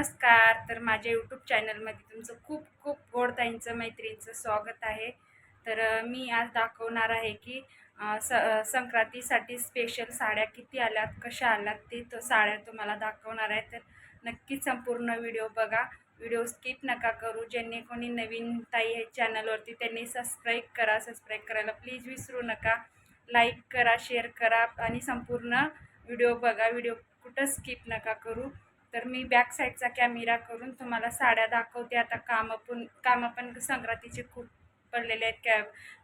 नमस्कार. तर माझ्या यूट्यूब चॅनलमध्ये तुमचं खूप खूप गोडताईंचं मैत्रिणीचं स्वागत आहे. तर मी आज दाखवणार आहे की स संक्रांतीसाठी स्पेशल साड्या किती आल्यात कशा आल्यात ते तो साड्या तुम्हाला दाखवणार आहे. तर नक्कीच संपूर्ण व्हिडिओ बघा. व्हिडिओ स्किप नका करू. ज्यांनी कोणी नवीन ताई आहे चॅनलवरती त्यांनी सबस्क्राईब करा. सबस्क्राईब करायला प्लीज विसरू नका. लाईक करा शेअर करा आणि संपूर्ण व्हिडिओ बघा. व्हिडिओ कुठं स्किप नका करू. तर मी बॅक साईडचा कॅमेरा करून तुम्हाला साड्या दाखवते. आता कामं पण कामं पण संक्रांतीचे खूप पडलेले आहेत. कॅ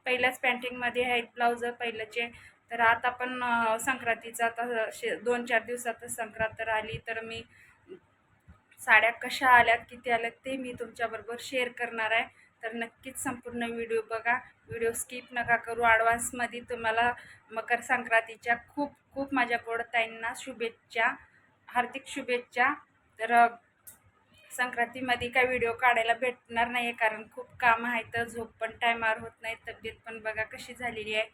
पहिल्याच पॅन्टिंगमध्ये आहेत ब्लाऊज पहिल्याचे. तर आता पण संक्रांतीचा आता शे दोन चार दिवसातच संक्रांत तर आली. तर मी साड्या कशा आल्यात किती आल्यात ते मी तुमच्याबरोबर शेअर करणार आहे. तर नक्कीच संपूर्ण व्हिडिओ बघा. व्हिडिओ स्किप नका करू. ॲडव्हान्समध्ये तुम्हाला मकर संक्रांतीच्या खूप खूप माझ्या गोडताईंना शुभेच्छा. हार्दिक शुभेच्छा. तर संक्रांतीमध्ये काय व्हिडिओ काढायला भेटणार नाही आहे कारण खूप काम आहेत. तर झोप पण टायमावर होत नाही. तब्येत पण बघा कशी झालेली आहे.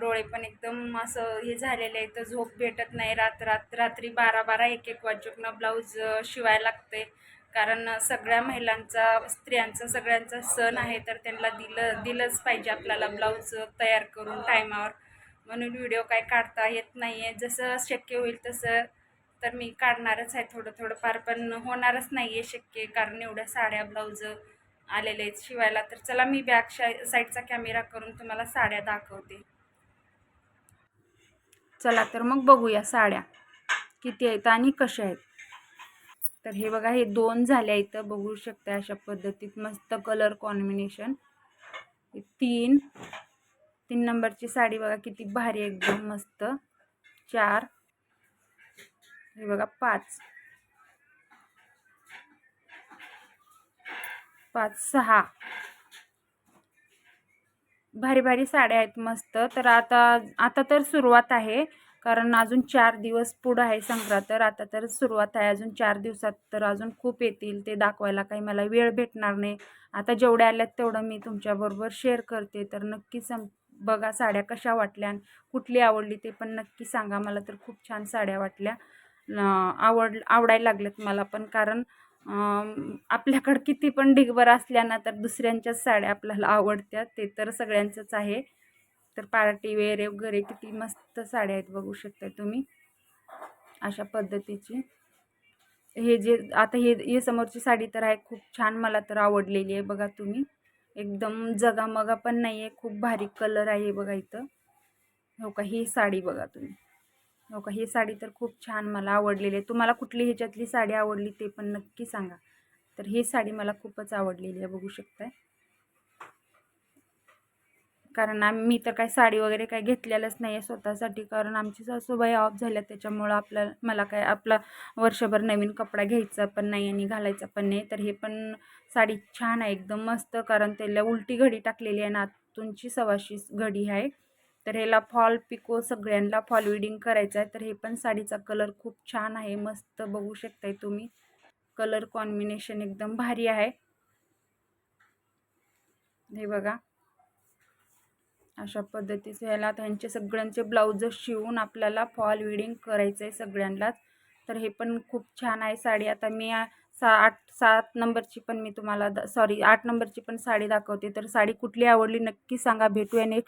डोळे पण एकदम असं हे झालेले आहे तर झोप भेटत नाही. रात रात रात्री बारा बारा एक एक वाजूकनं ब्लाऊज शिवायला लागते कारण सगळ्या महिलांचा स्त्रियांचा सगळ्यांचा सण आहे. तर त्यांना दिलं दिलंच पाहिजे आपल्याला ब्लाऊज तयार करून टायमावर. म्हणून व्हिडिओ काय काढता येत नाही आहे जसं शक्य होईल तसं तर मी काढणारच आहे थोडं थोडं फार पण होणारच नाही आहे शक्य कारण एवढ्या साड्या ब्लाऊज आलेले आहेत शिवायला. तर चला मी बॅक शाय साईडचा कॅमेरा करून तुम्हाला साड्या दाखवते. चला तर मग बघूया साड्या किती आहेत आणि कशा आहेत. तर हे बघा हे दोन झाल्या इथं. बघू शकता अशा पद्धतीत मस्त कलर कॉम्बिनेशन तीन. तीन नंबरची साडी बघा किती भारी एकदम मस्त. चार. हे बघा पाच. पाच सहा. भारी भारी साड्या आहेत मस्त. तर आता आता तर सुरुवात आहे कारण अजून चार दिवस पुढं आहे संक्रांत. तर आता तर सुरुवात आहे. अजून चार दिवसात तर अजून खूप येतील. ते दाखवायला काही मला वेळ भेटणार नाही. आता जेवढ्या आल्यात तेवढं मी तुमच्याबरोबर शेअर करते. तर नक्की सं बघा साड्या कशा वाटल्या आणि कुठली आवडली ते पण नक्की सांगा. मला तर खूप छान साड्या वाटल्या. आवड आवडायला लागलेत मला पण. कारण आपल्याकडं किती पण ढिगभर असल्यानं तर दुसऱ्यांच्याच साड्या आपल्याला आवडत्या ते तर सगळ्यांचंच आहे. तर पार्टी वेअर वगैरे किती मस्त साड्या आहेत बघू शकता तुम्ही. अशा पद्धतीची. हे जे आता हे हे समोरची साडी तर आहे खूप छान मला तर आवडलेली आहे बघा तुम्ही. एकदम जगामगा पण नाही आहे खूप भारी कलर आहे बघा इथं. हो का ही साडी बघा तुम्ही. हो का? ही साडी तर खूप छान मला आवडलेली आहे. तुम्हाला कुठली ह्याच्यातली साडी आवडली ते पण नक्की सांगा. तर ही साडी मला खूपच आवडलेली आहे बघू शकताय. कारण आम्ही मी तर काही साडी वगैरे काही घेतलेलंच नाही आहे स्वतःसाठी कारण आमची सासूबाई ऑफ झाल्या त्याच्यामुळं आपल्या मला काय आपला वर्षभर नवीन कपडा घ्यायचा पण नाही आणि घालायचा पण नाही. तर हे पण साडी छान आहे एकदम मस्त कारण त्याला उलटी घडी टाकलेली आहे ना तुमची सवाशी घडी आहे. तर ह्याला फॉल पिको सगळ्यांना फॉल विडिंग करायचं आहे. तर हे पण साडीचा कलर खूप छान आहे. मस्त बघू शकताय तुम्ही. कलर कॉम्बिनेशन एकदम भारी आहे. हे बघा. अशा पद्धतीचं ह्याला त्यांचे सगळ्यांचे ब्लाऊज शिवून आपल्याला फॉल विडिंग करायचं आहे सगळ्यांनाच. तर हे पण खूप छान आहे साडी. आता मी सा आठ सात नंबरची पण मी तुम्हाला सॉरी आठ नंबरची पण साडी दाखवते. तर साडी कुठली आवडली नक्की सांगा. भेटूया नेक्स्ट